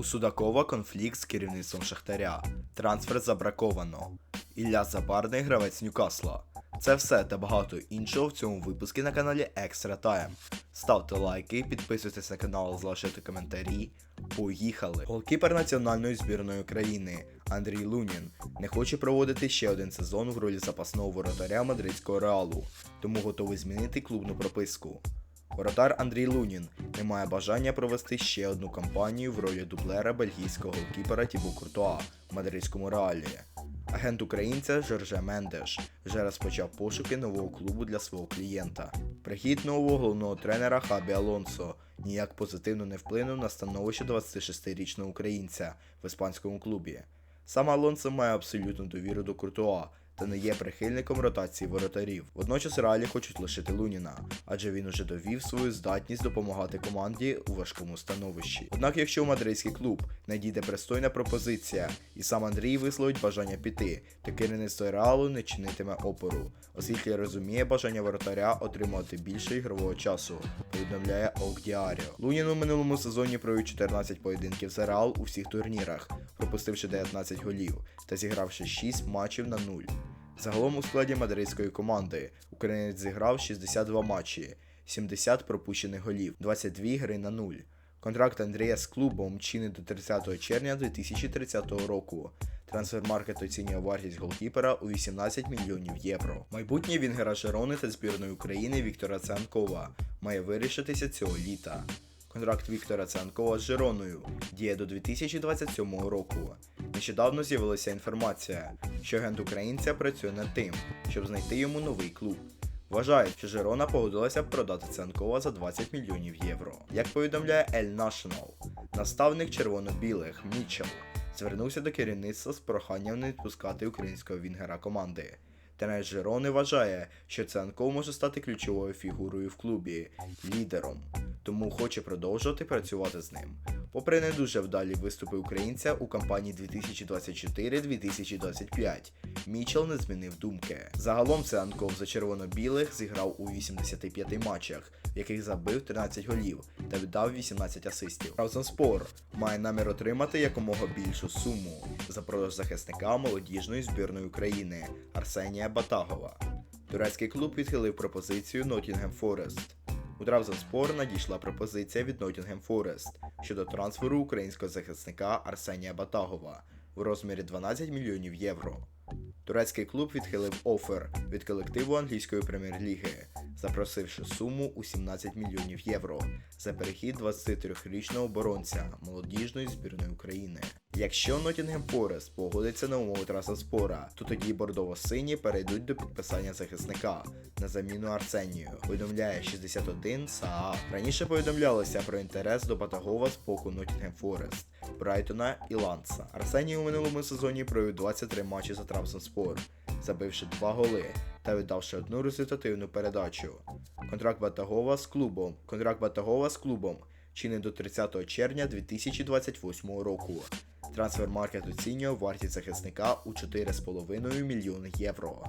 У Судакова конфлікт з керівництвом Шахтаря. Трансфер забраковано. Ілля Забарний гравець Ньюкасла. Це все та багато іншого в цьому випуску на каналі Extra Time. Ставте лайки, підписуйтесь на канал, залишайте коментарі. Поїхали! Голкіпер національної збірної України Андрій Лунін не хоче проводити ще один сезон в ролі запасного воротаря мадридського реалу, тому готовий змінити клубну прописку. Воротар Андрій Лунін не має бажання провести ще одну кампанію в ролі дублера бельгійського голкіпера Тібу Куртуа в мадридському реалі. Агент українця Жорже Мендеш вже розпочав пошуки нового клубу для свого клієнта. Прихід нового головного тренера Хабі Алонсо ніяк позитивно не вплинув на становище 26-річного українця в іспанському клубі. Сам Алонсо має абсолютну довіру до Куртуа та не є прихильником ротації воротарів. Водночас реалі хочуть лишити Луніна, адже він уже довів свою здатність допомагати команді у важкому становищі. Однак, якщо у мадридський клуб надійде пристойна пропозиція, і сам Андрій висловить бажання піти, то керівництво реалу не чинитиме опору, оскільки розуміє бажання воротаря отримати більше ігрового часу, повідомляє Ок Діаріо. Лунін у минулому сезоні провів 14 поєдинків за реал у всіх турнірах, пропустивши 19 голів та зігравши 6 матчів на 0. Загалом у складі мадридської команди українець зіграв 62 матчі, 70 пропущених голів, 22 гри на 0. Контракт Андрія з клубом чинить до 30 червня 2030 року. Трансфермаркет оцінює вартість голкіпера у 18 мільйонів євро. Майбутнє Вінгера Жерони та збірної України Віктора Цянкова має вирішитися цього літа. Контракт Віктора Цянкова з Жероною діє до 2027 року. Нещодавно з'явилася інформація, що агент українця працює над тим, щоб знайти йому новий клуб. Вважають, що Жерона погодилася б продати Цянкова за 20 мільйонів євро. Як повідомляє El National, наставник червоно-білих Мічел звернувся до керівництва з проханням не відпускати українського вінгера команди. Тренер Жерони вважає, що Цянков може стати ключовою фігурою в клубі, лідером, тому хоче продовжувати працювати з ним. Попри не дуже вдалі виступи українця у кампанії 2024-2025, Мічел не змінив думки. Загалом Цянков за червоно-білих зіграв у 85 матчах, в яких забив 13 голів та віддав 18 асистів. Травзонспор має намір отримати якомога більшу суму за продаж захисника молодіжної збірної України Арсенія Батагова. Турецький клуб відхилив пропозицію Nottingham Forest. У Травзонспор надійшла пропозиція від Nottingham Forest щодо трансферу українського захисника Арсенія Батагова у розмірі 12 мільйонів євро. Турецький клуб відхилив офер від колективу англійської прем'єр-ліги, запросивши суму у 17 мільйонів євро за перехід 23-річного оборонця молодіжної збірної України. Якщо Nottingham Forest погодиться на умови Трансспора, то тоді бордово-сині перейдуть до підписання захисника на заміну Арсенію. Повідомляє 61 САА. Раніше повідомлялося про інтерес до Батагова з боку Nottingham Forest, Брайтона і Ланса. Арсеній у минулому сезоні провів 23 матчі за Трабзонспор, забивши 2 голи та віддавши одну результативну передачу. Контракт Батагова з клубом. Контракт Батагова з клубом чинить до 30 червня 2028 року. Трансфермаркет оцінює вартість захисника у 4,5 мільйони євро.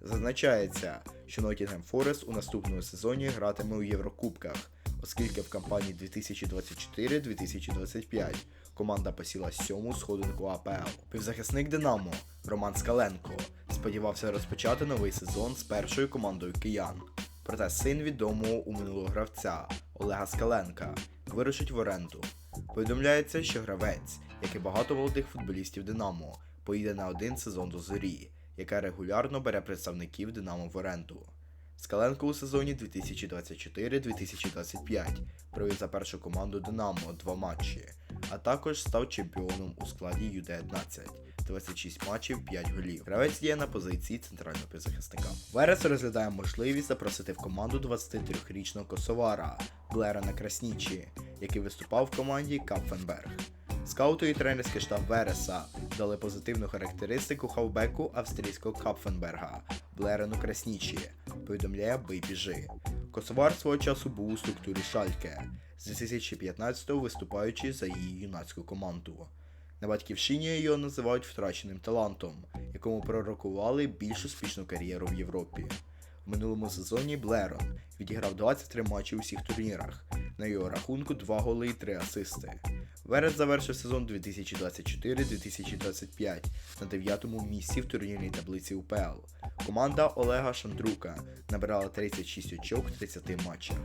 Зазначається, що Nottingham Forest у наступному сезоні гратиме у Єврокубках, оскільки в кампанії 2024-2025 команда посіла сьому сходинку АПЛ. Півзахисник Динамо Роман Скаленко сподівався розпочати новий сезон з першою командою киян. Проте син відомого у минулого гравця Олега Скаленка вирушить в оренду. Повідомляється, що гравець, як і багато молодих футболістів Динамо, поїде на один сезон до зорі, яка регулярно бере представників Динамо в оренду. Скаленко у сезоні 2024-2025 провів за першу команду Динамо два матчі, а також став чемпіоном у складі Ю-19. 26 матчів, 5 голів. Гравець діє на позиції центрального півзахисника. Верес розглядає можливість запросити в команду 23-річного косовара Блерана Краснічі, який виступав в команді Капфенберг. Скауту і тренерський штаб Вереса дали позитивну характеристику хавбеку австрійського Капфенберга Блерену Краснічі, повідомляє Бейбіжи. Косовар свого часу був у структурі Шальке, з 2015-го виступаючи за її юнацьку команду. На батьківщині його називають втраченим талантом, якому пророкували більш успішну кар'єру в Європі. В минулому сезоні Блерон відіграв 23 матчі у всіх турнірах. На його рахунку 2 голи і 3 асисти. Верес завершив сезон 2024-2025 на 9-му місці в турнірній таблиці УПЛ. Команда Олега Шандрука набирала 36 очок в 30 матчах.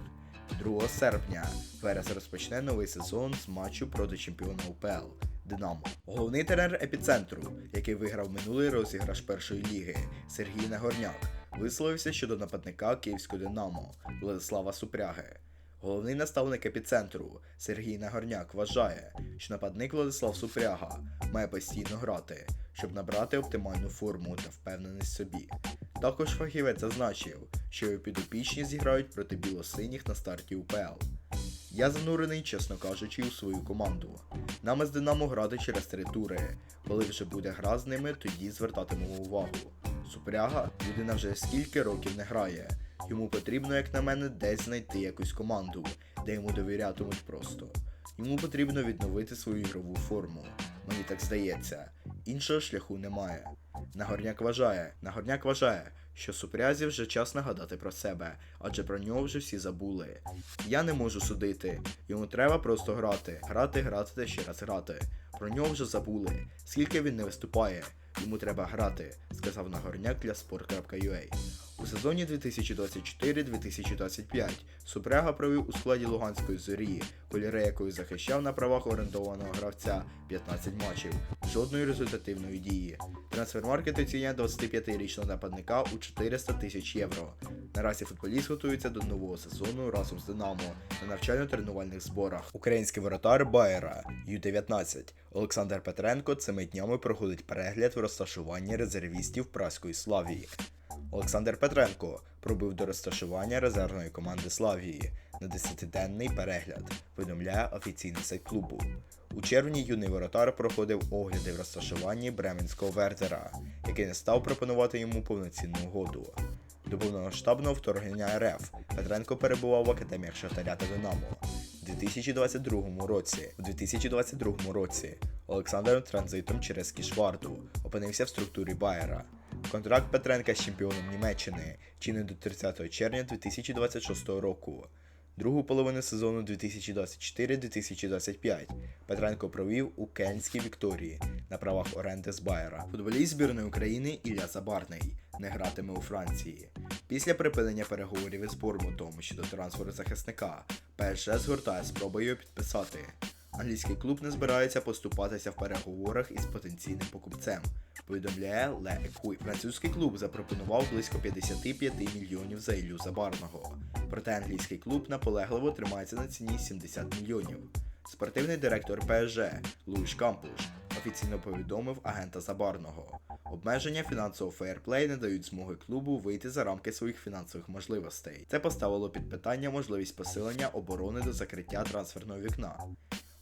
2 серпня Верес розпочне новий сезон з матчу проти чемпіона УПЛ Динамо. Головний тренер епіцентру, який виграв минулий розіграш першої ліги, Сергій Нагорняк, висловився щодо нападника Київського Динамо Владислава Супряги. Головний наставник епіцентру Сергій Нагорняк вважає, що нападник Владислав Супряга має постійно грати, щоб набрати оптимальну форму та впевненість собі. Також фахівець зазначив, що його підопічні зіграють проти білосиніх на старті УПЛ. Я занурений, чесно кажучи, у свою команду. Нам із Динамо грати через три тури. Коли вже буде гра з ними, тоді звертатимемо увагу. Супряга людина вже скільки років не грає. Йому потрібно, як на мене, десь знайти якусь команду, де йому довірятимуть просто. Йому потрібно відновити свою ігрову форму. Мені так здається. Іншого шляху немає. Нагорняк вважає, Нагорняк вважає, що Супрязі вже час нагадати про себе, адже про нього вже всі забули. Я не можу судити. Йому треба просто грати, грати, грати та ще раз грати. Про нього вже забули. Скільки він не виступає, йому треба грати, сказав Нагорняк для sport.ua. У сезоні 2024-2025 Супряга провів у складі Луганської зорі, кольори якої захищав на правах орендованого гравця 15 матчів, жодної результативної дії. Трансфермаркет оцінює 25-річного нападника у 400 тисяч євро. Наразі футболіст готується до нового сезону разом з Динамо на навчально-тренувальних зборах. Український воротар Байера Ю-19 Олександр Петренко цими днями проходить перегляд в розташуванні резервістів Праської Славії. Олександр Петренко пробив до розташування резервної команди Славії на 10-денний перегляд, повідомляє офіційний сайт клубу. У червні юний воротар проходив огляди в розташуванні Бременського Вердера, який не став пропонувати йому повноцінну угоду. До повномасштабного вторгнення РФ Петренко перебував в академіях Шахтаря та Динамо. У 2022 році, у 2022 році Олександр транзитом через Кішварду опинився в структурі Байера. Контракт Петренка з чемпіоном Німеччини чинний до 30 червня 2026 року. Другу половину сезону 2024-2025 Петренко провів у Кельнській Вікторії на правах оренди з Байера. Футболіст збірної України Ілля Забарний не гратиме у Франції. Після припинення переговорів із Бормутом щодо трансферу захисника, ПСЖ згортає спробою його підписати. Англійський клуб не збирається поступатися в переговорах із потенційним покупцем. Повідомляє Le Equipe. Французький клуб запропонував близько 55 мільйонів за Іллю Забарного. Проте англійський клуб наполегливо тримається на ціні 70 мільйонів. Спортивний директор ПСЖ Луїш Кампуш офіційно повідомив агента Забарного. Обмеження фінансового фейерплей не дають змоги клубу вийти за рамки своїх фінансових можливостей. Це поставило під питання можливість посилення оборони до закриття трансферного вікна.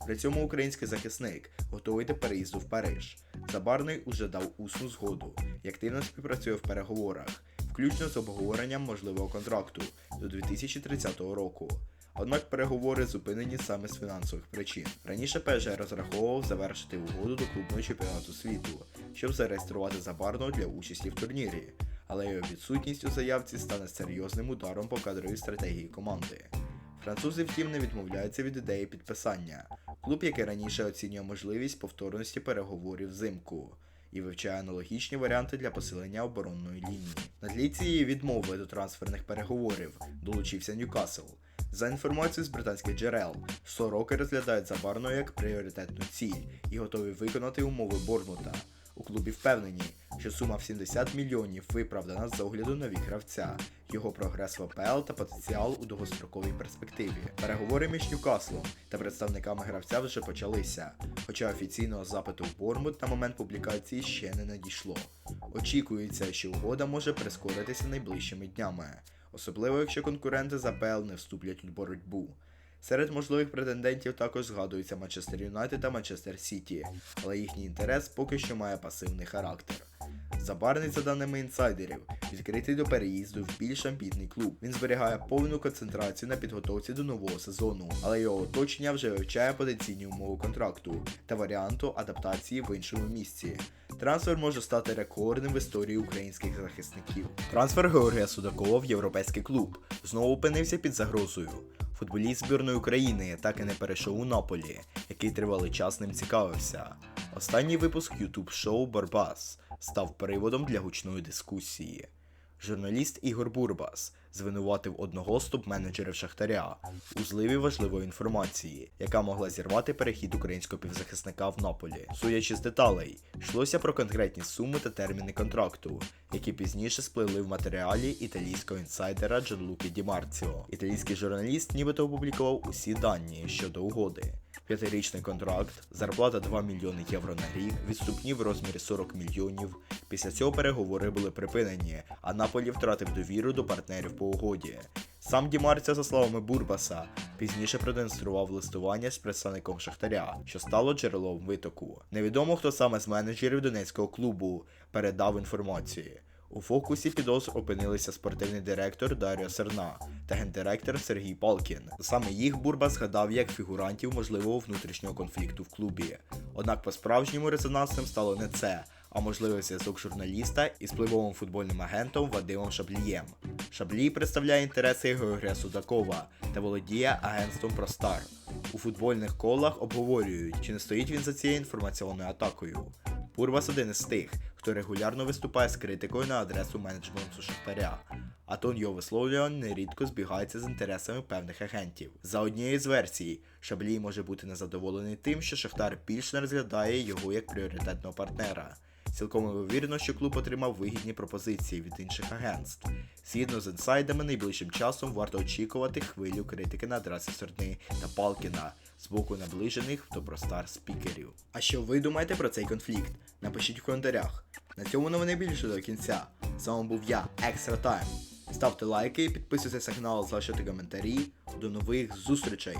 При цьому український захисник готовий до переїзду в Париж. Забарний уже дав усну згоду і активно співпрацює в переговорах, включно з обговоренням можливого контракту до 2030 року. Однак переговори зупинені саме з фінансових причин. Раніше ПСЖ розраховував завершити угоду до клубного чемпіонату світу, щоб зареєструвати Забарного для участі в турнірі, але його відсутність у заявці стане серйозним ударом по кадровій стратегії команди. Французи, втім, не відмовляються від ідеї підписання. Клуб, який раніше оцінює можливість повторності переговорів взимку і вивчає аналогічні варіанти для посилення оборонної лінії. На тлі цієї відмови до трансферних переговорів долучився Ньюкасл. За інформацією з британських джерел, сороки розглядають Забарного як пріоритетну ціль і готові виконати умови Борнмута. У клубі впевнені, що сума в 70 мільйонів виправдана з огляду на вік гравця, його прогрес в АПЛ та потенціал у довгостроковій перспективі. Переговори між Ньюкаслом та представниками гравця вже почалися, хоча офіційного запиту в Бормут на момент публікації ще не надійшло. Очікується, що угода може прискоритися найближчими днями, особливо якщо конкуренти за АПЛ не вступлять у боротьбу. Серед можливих претендентів також згадуються Манчестер Юнайтед та Манчестер Сіті, але їхній інтерес поки що має пасивний характер. Забарний, за даними інсайдерів, відкритий до переїзду в більш амбітний клуб. Він зберігає повну концентрацію на підготовці до нового сезону, але його оточення вже вивчає потенційні умови контракту та варіанту адаптації в іншому місці. Трансфер може стати рекордним в історії українських захисників. Трансфер Георгія Судакова в європейський клуб знову опинився під загрозою. Футболіст збірної України так і не перейшов у Наполі, який тривалий час ним цікавився. Останній випуск YouTube шоу Барбас став приводом для гучної дискусії. Журналіст Ігор Бурбас звинуватив одного з топ-менеджерів Шахтаря у зливі важливої інформації, яка могла зірвати перехід українського півзахисника в Наполі. Судячи з деталей, йшлося про конкретні суми та терміни контракту, які пізніше сплили в матеріалі італійського інсайдера Джанлуки Ді Марціо. Італійський журналіст нібито опублікував усі дані щодо угоди. П'ятирічний контракт, зарплата 2 мільйони євро на рік, відступні в розмірі 40 мільйонів. Після цього переговори були припинені, а Наполі втратив довіру до партнерів по угоді. Сам Дімарця, за словами Бурбаса, пізніше продемонстрував листування з представником Шахтаря, що стало джерелом витоку. Невідомо, хто саме з менеджерів донецького клубу передав інформацію. У фокусі підозр опинилися спортивний директор Даріо Серна та гендиректор Сергій Палкін. Саме їх Бурба згадав як фігурантів можливого внутрішнього конфлікту в клубі. Однак по-справжньому резонансним стало не це, а можливий зв'язок журналіста із впливовим футбольним агентом Вадимом Шаблієм. Шаблій представляє інтереси Георгія Судакова та володіє агентством Простар. У футбольних колах обговорюють, чи не стоїть він за цією інформаційною атакою. Пурвас один із тих, хто регулярно виступає з критикою на адресу менеджменту Шахтаря, а тон його висловлювань нерідко збігається з інтересами певних агентів. За однією з версій, Шаблій може бути незадоволений тим, що Шахтар більш не розглядає його як пріоритетного партнера. Цілком ймовірно, що клуб отримав вигідні пропозиції від інших агентств. Згідно з інсайдами, найближчим часом варто очікувати хвилю критики на адресі Сорни та Палкіна з боку наближених до простар спікерів. А що ви думаєте про цей конфлікт? Напишіть в коментарях. На цьому новини більше до кінця. З вами був я, Екстра Тайм. Ставте лайки, підписуйтесь на канал, залишайте коментарі. До нових зустрічей!